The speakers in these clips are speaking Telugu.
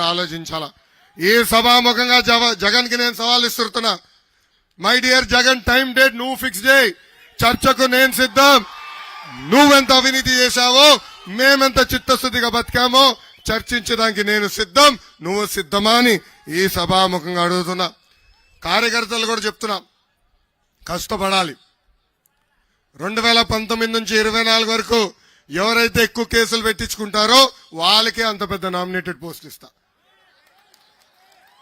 ఆలోచించాలా? ఈ సభాముఖంగా జగన్కి నేను సవాల్ ఇస్తున్నా my dear Jagan time date నువ్వు ఫిక్స్ చేయి. చర్చకు నేను సిద్ధం. నువ్వెంత అవినీతి చేశావో మేమెంత చిత్తశుద్ధిగా బతికామో చర్చించడానికి నేను సిద్ధం. నువ్వు సిద్ధమా అని ఈ సభాముఖంగా అడుగుతున్నా. కార్యకర్తలు కూడా చెప్తున్నా. కష్టపడాలి. రెండు వేల పంతొమ్మిది నుంచి ఇరవై నాలుగు వరకు ఎవరైతే ఎక్కువ కేసులు పెట్టించుకుంటారో వాళ్ళకే అంత పెద్ద నామినేటెడ్ పోస్ట్ ఇస్తా.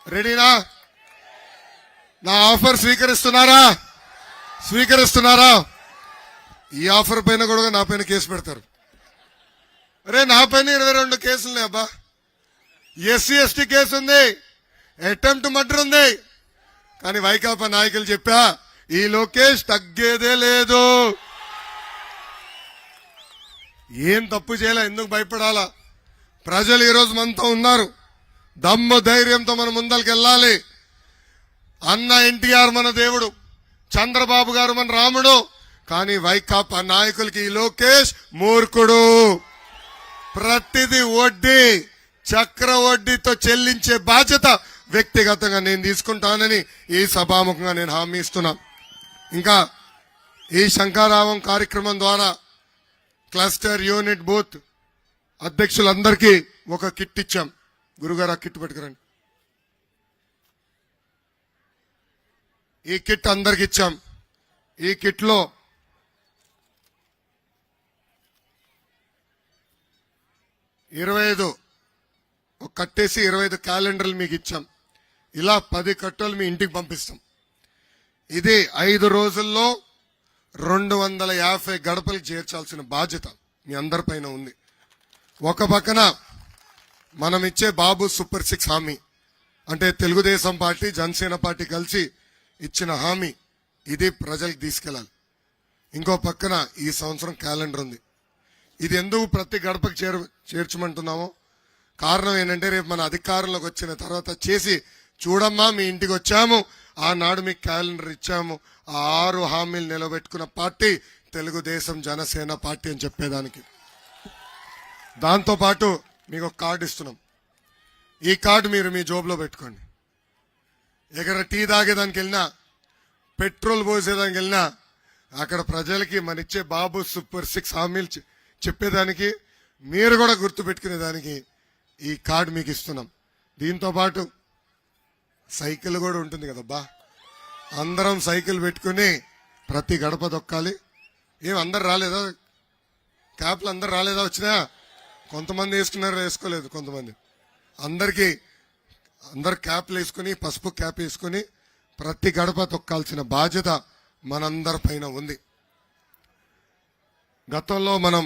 రెడీనా? నా ఆఫర్ స్వీకరిస్తున్నారా? స్వీకరిస్తున్నారా? ఈ ఆఫర్ పైన కూడా నా పైన కేసు పెడతారు. అరే నా పైన ఇరవై రెండు కేసులున్నాయి అబ్బా. ఎస్సీ ఎస్టీ కేసు ఉంది. అటెంప్ట్ మర్డర్ ఉంది. కానీ వైకాపా నాయకులు చెప్పా ఈ లోకేష్ తగ్గేదే లేదు. ఏం తప్పు చేయలే? ఎందుకు భయపడాలా? ప్రజలు ఈరోజు మనతో ఉన్నారు. దమ్ము ధైర్యంతో మనం ముందరికి వెళ్ళాలి అన్న ఎన్టీఆర్ మన దేవుడు చంద్రబాబు గారు మన రాముడు కానీ వైకాపా నాయకులకి ఈ లోకేష్ మూర్ఖుడు. ప్రతిది వడ్డీ చక్ర వడ్డీతో చెల్లించే బాధ్యత వ్యక్తిగతంగా నేను తీసుకుంటానని ఈ సభాముఖంగా నేను హామీ ఇస్తున్నా. ఇంకా ఈ శంకారావం కార్యక్రమం ద్వారా క్లస్టర్ యూనిట్ బూత్ అధ్యక్షులందరికీ ఒక కిట్ ఇచ్చాం. గురుగారు ఆ కిట్ పట్టుకురండి. ఈ కిట్ అందరికి ఇచ్చాం. ఈ కిట్లో ఇరవై ఐదు ఒక కట్టేసి ఇరవై ఐదు క్యాలెండర్లు మీకు ఇచ్చాం. ఇలా పది కట్టలు మీ ఇంటికి పంపిస్తాం. ఇది ఐదు రోజుల్లో రెండు వందల యాభై గడపలు చేర్చాల్సిన బాధ్యత మీ అందరిపైన ఉంది. ఒక పక్కన మనం ఇచ్చే బాబు సూపర్ సిక్స్ హామీ. అంటే తెలుగుదేశం పార్టీ జనసేన పార్టీ కలిసి ఇచ్చిన హామీ. ఇది ప్రజలకు తీసుకెళ్ళాలి. ఇంకో పక్కన ఈ సంవత్సరం క్యాలెండర్ ఉంది. ఇది ఎందుకు ప్రతి గడపకు చేరు చేర్చమంటున్నామో? కారణం ఏంటంటే రేపు మన అధికారంలోకి వచ్చిన తర్వాత చేసి చూడమ్మా మీ ఇంటికి వచ్చాము ఆనాడు మీకు క్యాలెండర్ ఇచ్చాము ఆ ఆరు హామీలు నిలబెట్టుకున్న పార్టీ తెలుగుదేశం జనసేన పార్టీ అని చెప్పేదానికి. దాంతో పాటు మీకు ఒక కార్డు ఇస్తున్నాం. ఈ కార్డు మీరు మీ జోబులో పెట్టుకోండి. ఎక్కడ టీ తాగేదానికి వెళ్ళినా పెట్రోల్ పోసేదానికి వెళ్ళినా అక్కడ ప్రజలకి మన ఇచ్చే బాబు సూపర్ సిక్స్ హామీలు చెప్పేదానికి మీరు కూడా గుర్తు పెట్టుకునేదానికి ఈ కార్డు మీకు ఇస్తున్నాం. దీంతో పాటు సైకిల్ కూడా ఉంటుంది కదబ్బా. అందరం సైకిల్ పెట్టుకుని ప్రతి గడప దొక్కాలి. ఏం అందరు రాలేదా? క్యాప్లు అందరు రాలేదా వచ్చినా? కొంతమంది వేసుకున్నారు వేసుకోలేదు కొంతమంది. అందరికీ అందరు క్యాప్లు వేసుకుని పసుపు క్యాప్ వేసుకుని ప్రతి గడప తొక్కాల్సిన బాధ్యత మనందరి పైన ఉంది. గతంలో మనం